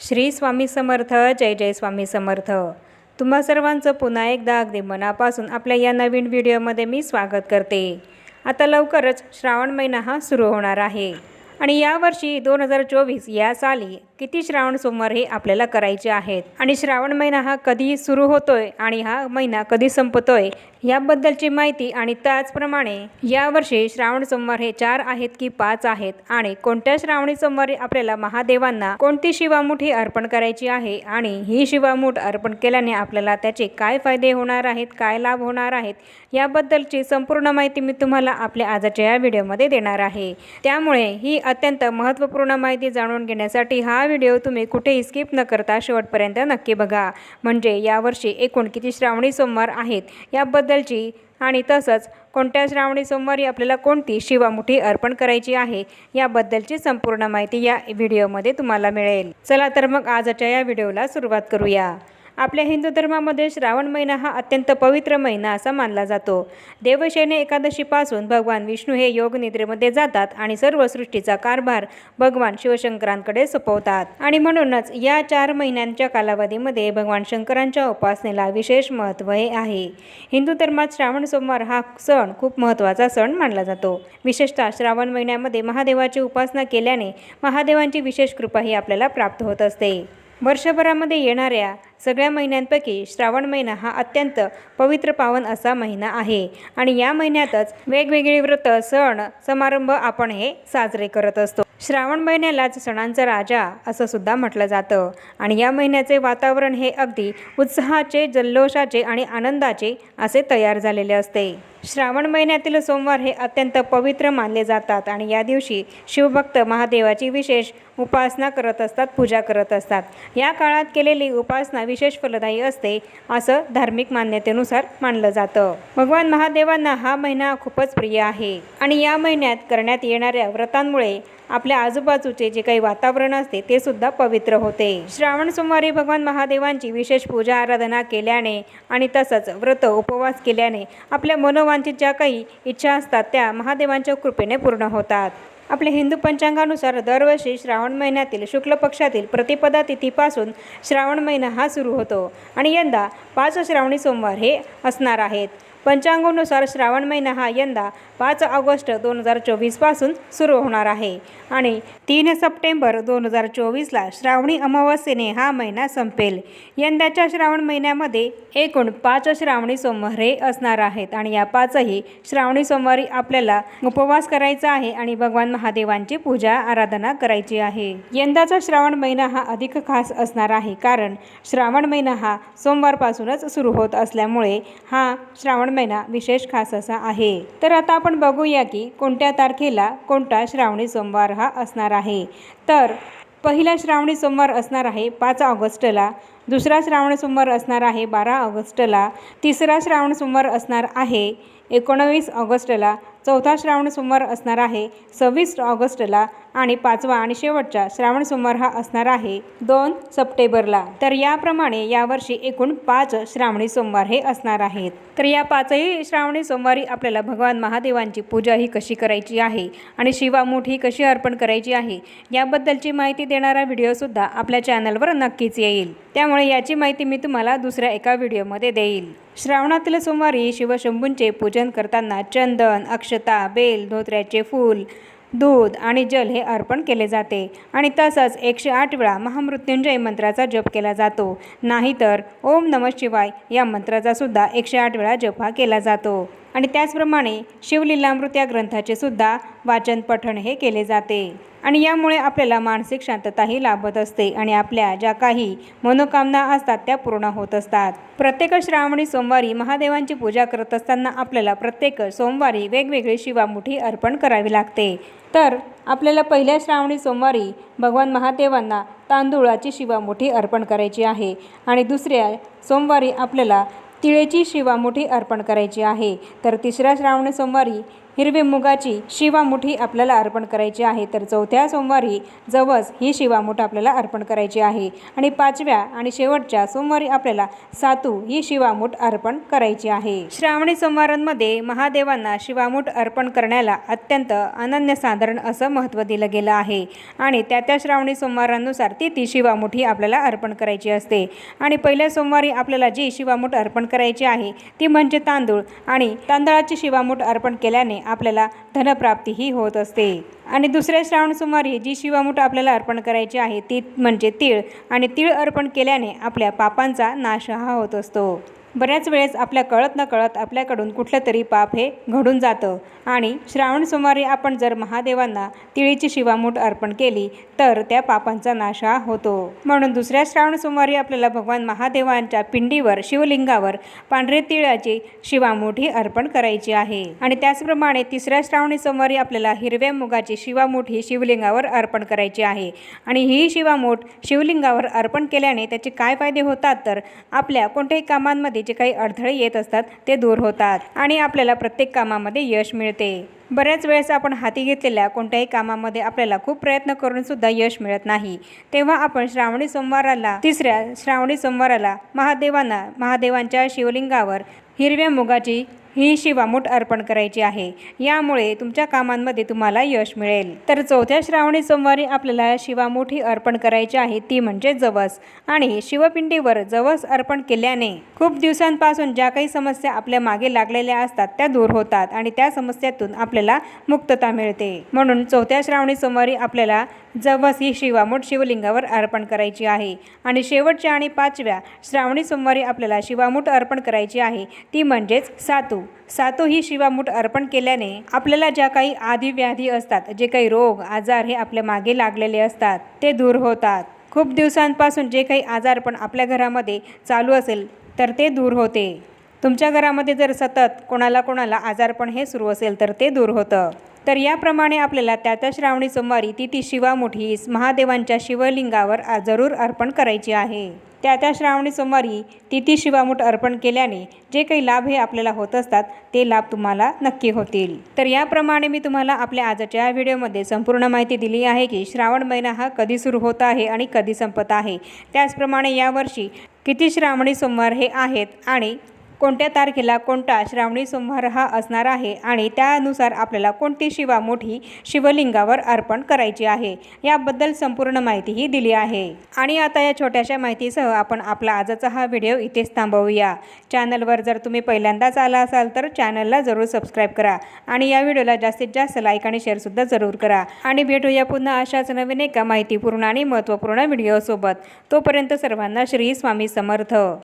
श्री स्वामी समर्थ जय जय स्वामी समर्थ. तुम्हा सर्वांचं पुन्हा एकदा अगदी मनापासून आपल्या या नवीन व्हिडिओमध्ये मी स्वागत करते. आता लवकरच श्रावण महिना हा सुरू होणार आहे. आणि यावर्षी दोन हजार चोवीस या साली किती श्रावण सोमवार हे आपल्याला करायचे आहेत? आणि श्रावण महिना हा कधी सुरू होतोय आणि हा महिना कधी संपतोय? याबद्दलची माहिती आणि त्याचप्रमाणे यावर्षी श्रावण सोमवार हे चार आहेत की पाच आहेत? आणि कोणत्या श्रावणी सोमवारी आपल्याला महादेवांना कोणती शिवामुठी अर्पण करायची आहे? आणि ही शिवामूठ अर्पण केल्याने आपल्याला त्याचे काय फायदे होणार आहेत? काय लाभ होणार आहेत? याबद्दलची संपूर्ण माहिती मी तुम्हाला आपल्या आजच्या या व्हिडिओमध्ये देणार आहे. त्यामुळे ही अत्यंत महत्त्वपूर्ण माहिती जाणून घेण्यासाठी हा व्हिडिओ तुम्ही कुठेही स्किप न करता शेवटपर्यंत नक्की बघा. म्हणजे यावर्षी एकूण किती श्रावणी सोमवार आहेत याबद्दलची आणि तसंच कोणत्या श्रावणी सोमवारी आपल्याला कोणती शिवामुठी अर्पण करायची आहे याबद्दलची संपूर्ण माहिती या व्हिडिओमध्ये तुम्हाला मिळेल. चला तर मग आजच्या या व्हिडिओला सुरुवात करूया. आपल्या हिंदू धर्मामध्ये श्रावण महिना हा अत्यंत पवित्र महिना असा मानला जातो. देवशयनी एकादशीपासून भगवान विष्णू हे योग निद्रेमध्ये जातात आणि सर्व सृष्टीचा कारभार भगवान शिवशंकरांकडे सोपवतात. आणि म्हणूनच या चार महिन्यांच्या कालावधीमध्ये भगवान शंकरांच्या उपासनेला विशेष महत्त्व हे आहे. हिंदू धर्मात श्रावण सोमवार हा सण खूप महत्त्वाचा सण मानला जातो. विशेषतः श्रावण महिन्यामध्ये महादेवाची उपासना केल्याने महादेवांची विशेष कृपा ही आपल्याला प्राप्त होत असते. वर्षभरामध्ये येणाऱ्या सगळ्या महिन्यांपैकी श्रावण महिना हा अत्यंत पवित्र पावन असा महिना आहे. आणि या महिन्यातच वेगवेगळे व्रत सण समारंभ आपण हे साजरे करत असतो. श्रावण महिन्यालाच सणांचा राजा असं सुद्धा म्हटलं जातं. आणि या महिन्याचे वातावरण हे अगदी उत्साहाचे जल्लोषाचे आणि आनंदाचे असे तयार झालेले असते. श्रावण महिन्यातील सोमवार हे अत्यंत पवित्र मानले जातात आणि या दिवशी शिवभक्त महादेवाची विशेष उपासना करत असतात पूजा करत असतात. या काळात केलेली उपासना विशेष फलदायी असते असं धार्मिक मान्यतेनुसार मानलं जातं. भगवान महादेवांना हा महिना खूपच प्रिय आहे. आणि या महिन्यात करण्यात येणाऱ्या व्रतांमुळे आपल्या आजूबाजूचे जे काही वातावरण असते ते सुद्धा पवित्र होते. श्रावण सोमवारी भगवान महादेवांची विशेष पूजा आराधना केल्याने आणि तसंच व्रत उपवास केल्याने आपल्या मनोवांचित ज्या काही इच्छा असतात त्या महादेवांच्या कृपेने पूर्ण होतात. आपल्या हिंदू पंचांगानुसार दरवर्षी श्रावण महिन्यातील शुक्ल पक्षातील प्रतिपदा तिथीपासून श्रावण महिना हा सुरू होतो. आणि यंदा पाच श्रावणी सोमवार हे असणार आहेत. पंचांगानुसार श्रावण महिना हा यंदा पाच ऑगस्ट दोन हजार चोवीसपासून सुरू होणार आहे. आणि तीन सप्टेंबर दोन हजार चोवीसला श्रावणी अमावस्येने हा महिना संपेल. यंदाच्या श्रावण महिन्यामध्ये एकूण पाच श्रावणी सोमवार हे असणार आहेत आणि या पाचही श्रावणी सोमवारी आपल्याला उपवास करायचा आहे आणि भगवान महादेवांची पूजा आराधना करायची आहे. यंदाचा श्रावण महिना हा अधिक खास असणार आहे कारण श्रावण महिना हा सोमवारपासूनच सुरू होत असल्यामुळे हा श्रावण महिना विशेष खास असा आहे. तर आता आपण बघूया की कोणत्या तारखेला कोणता श्रावणी सोमवार हा असणार आहे. तर पहिला श्रावणी सोमवार असणार आहे पाच ऑगस्टला. दुसरा श्रावण सोमवार असणार आहे बारा ऑगस्टला. तिसरा श्रावण सोमवार असणार आहे एकोणवीस ऑगस्टला चौथा श्रावण सोमवार असणार आहे. सव्वीस ऑगस्टला आणि पाचवा आणि शेवटचा श्रावण सोमवार हा असणार आहे. दोन सप्टेंबरला. तर याप्रमाणे यावर्षी एकूण पाच श्रावणी सोमवार हे असणार आहेत. तर या पाचही श्रावणी सोमवारी आपल्याला भगवान महादेवांची पूजा ही कशी करायची आहे आणि शिवामूठ ही कशी अर्पण करायची आहे याबद्दलची माहिती देणारा व्हिडिओसुद्धा आपल्या चॅनलवर नक्कीच येईल. त्यामुळे याची माहिती मी तुम्हाला दुसऱ्या एका व्हिडिओमध्ये देईल. श्रावणातील सोमवारी शिवशंभूंचे पूजन करताना चंदन अक्षता बेल धोत्र्याचे फूल दूध आणि जल हे अर्पण केले जाते. आणि तसंच एकशे आठ वेळा महामृत्युंजय मंत्राचा जप केला जातो. नाहीतर ओम नम शिवाय या मंत्राचा सुद्धा एकशे आठ वेळा जप हा केला जातो. आणि त्याचप्रमाणे शिवलीलामृत या ग्रंथाचे सुद्धा वाचन पठण हे केले जाते. आणि यामुळे आपल्याला मानसिक शांतताही लाभत असते आणि आपल्या ज्या काही मनोकामना असतात त्या पूर्ण होत असतात. प्रत्येक श्रावणी सोमवारी महादेवांची पूजा करत असताना आपल्याला प्रत्येक सोमवारी वेगवेगळी शिवामुठी अर्पण करावी लागते. तर आपल्याला पहिल्या श्रावणी सोमवारी भगवान महादेवांना तांदूळाची शिवामुठी अर्पण करायची आहे आणि दुसऱ्या सोमवारी आपल्याला तिळेची शिवामुठी अर्पण करायची आहे. तर तिसऱ्या श्रावण सोमवारी हिरवी मुगाची शिवामुठी आपल्याला अर्पण करायची आहे. तर चौथ्या सोमवारी जवस ही शिवामूठ आपल्याला अर्पण करायची आहे. आणि पाचव्या आणि शेवटच्या सोमवारी आपल्याला सातू ही शिवामूठ अर्पण करायची आहे. श्रावणी सोमवारांमध्ये महादेवांना शिवामूठ अर्पण करण्याला अत्यंत अनन्यसाधारण असं महत्त्व दिलं गेलं आहे. आणि त्या त्या श्रावणी सोमवारांनुसार ती ती शिवामुठी आपल्याला अर्पण करायची असते. आणि पहिल्या सोमवारी आपल्याला जी शिवामूठ अर्पण करायची आहे ती म्हणजे तांदूळ. आणि तांदळाची शिवामूठ अर्पण केल्याने आपल्याला धनप्राप्तीही होत असते. आणि दुसऱ्या श्रावण सोमवारी जी शिवामूठ आपल्याला अर्पण करायची आहे ती म्हणजे तीळ. आणि तीळ अर्पण केल्याने आपल्या पापांचा नाश हा होत असतो. बऱ्याच वेळेस आपल्या कळत न कळत आपल्याकडून कुठलं तरी पाप हे घडून जातं. आणि श्रावण सोमवारी आपण जर महादेवांना तिळीची शिवामूठ अर्पण केली तर त्या पापांचा नाश हा होतो. म्हणून दुसऱ्या श्रावण सोमवारी आपल्याला भगवान महादेवांच्या पिंडीवर शिवलिंगावर पांढरे तिळाची शिवामूठ ही अर्पण करायची आहे. आणि त्याचप्रमाणे तिसऱ्या श्रावणी सोमवारी आपल्याला हिरव्या मुगाची शिवामूठ ही शिवलिंगावर अर्पण करायची आहे. आणि ही शिवामूठ शिवलिंगावर अर्पण केल्याने त्याचे काय फायदे होतात? तर आपल्या कोणत्याही कामांमध्ये जे काही अडथळे येत असतात ते दूर होतात आणि आपल्याला प्रत्येक कामामध्ये यश मिळते. बऱ्याच वेळेस आपण हाती घेतलेल्या कोणत्याही कामामध्ये आपल्याला खूप प्रयत्न करून सुद्धा यश मिळत नाही. तेव्हा आपण श्रावणी सोमवाराला तिसऱ्या श्रावणी सोमवाराला महादेवांना महादेवांच्या शिवलिंगावर हिरव्या मुगाची ही शिवामूठ अर्पण करायची आहे. यामुळे तुमच्या कामांमध्ये तुम्हाला यश मिळेल. तर चौथ्या श्रावणी सोमवारी आपल्याला शिवामूठ ही अर्पण करायची आहे ती म्हणजे जवस. आणि शिवपिंडीवर जवस अर्पण केल्याने खूप दिवसांपासून ज्या काही समस्या आपल्या मागे लागलेल्या असतात त्या दूर होतात आणि त्या समस्यातून आपल्याला मुक्तता मिळते. म्हणून चौथ्या श्रावणी सोमवारी आपल्याला जवस ही शिवामूठ शिवलिंगावर अर्पण करायची आहे. आणि शेवटच्या आणि पाचव्या श्रावणी सोमवारी आपल्याला शिवामूठ अर्पण करायची आहे. ती म्हणजेच सातू. सातू ही शिवामूठ अर्पण केल्याने आपल्याला ज्या काही आधी व्याधी असतात जे काही रोग आजार हे आपल्या मागे लागलेले असतात ते दूर होतात. खूप दिवसांपासून जे काही आजारपण आपल्या घरामध्ये चालू असेल तर ते दूर होते. तुमच्या घरामध्ये जर सतत कोणाला कोणाला आजारपण हे सुरू असेल तर ते दूर होतं. तर याप्रमाणे आपल्याला त्या त्या श्रावणी सोमवारी तिथी शिवामुठ शिवामुठी महादेवांच्या शिवलिंगावर जरूर अर्पण करायची आहे. त्या त्या श्रावणी सोमवारी तिथी शिवामुठ शिवामूठ अर्पण केल्याने जे काही लाभ हे आपल्याला होत असतात ते लाभ तुम्हाला नक्की होतील. तर याप्रमाणे मी तुम्हाला आपल्या आजच्या व्हिडिओमध्ये संपूर्ण माहिती दिली आहे की श्रावण महिना हा कधी सुरू होत आहे आणि कधी संपत आहे. त्याचप्रमाणे यावर्षी किती श्रावणी सोमवार हे आहेत आणि कोणत्या तारखेला कोणता श्रावणी सोमवार हा असणार आहे आणि त्यानुसार आपल्याला कोणती शिवा मोठी शिवलिंगावर अर्पण करायची आहे याबद्दल संपूर्ण माहितीही दिली आहे. आणि आता या छोट्याशा माहितीसह आपण आपला आजचा हा व्हिडिओ इथेच थांबवूया. चॅनलवर जर तुम्ही पहिल्यांदाच आला असाल तर चॅनलला जरूर सबस्क्राईब करा आणि या व्हिडिओला जास्तीत जास्त लाईक आणि शेअरसुद्धा जरूर करा. आणि भेटूया पुन्हा अशाच नवीन एका माहितीपूर्ण आणि महत्त्वपूर्ण व्हिडिओसोबत. तोपर्यंत सर्वांना श्री स्वामी समर्थ.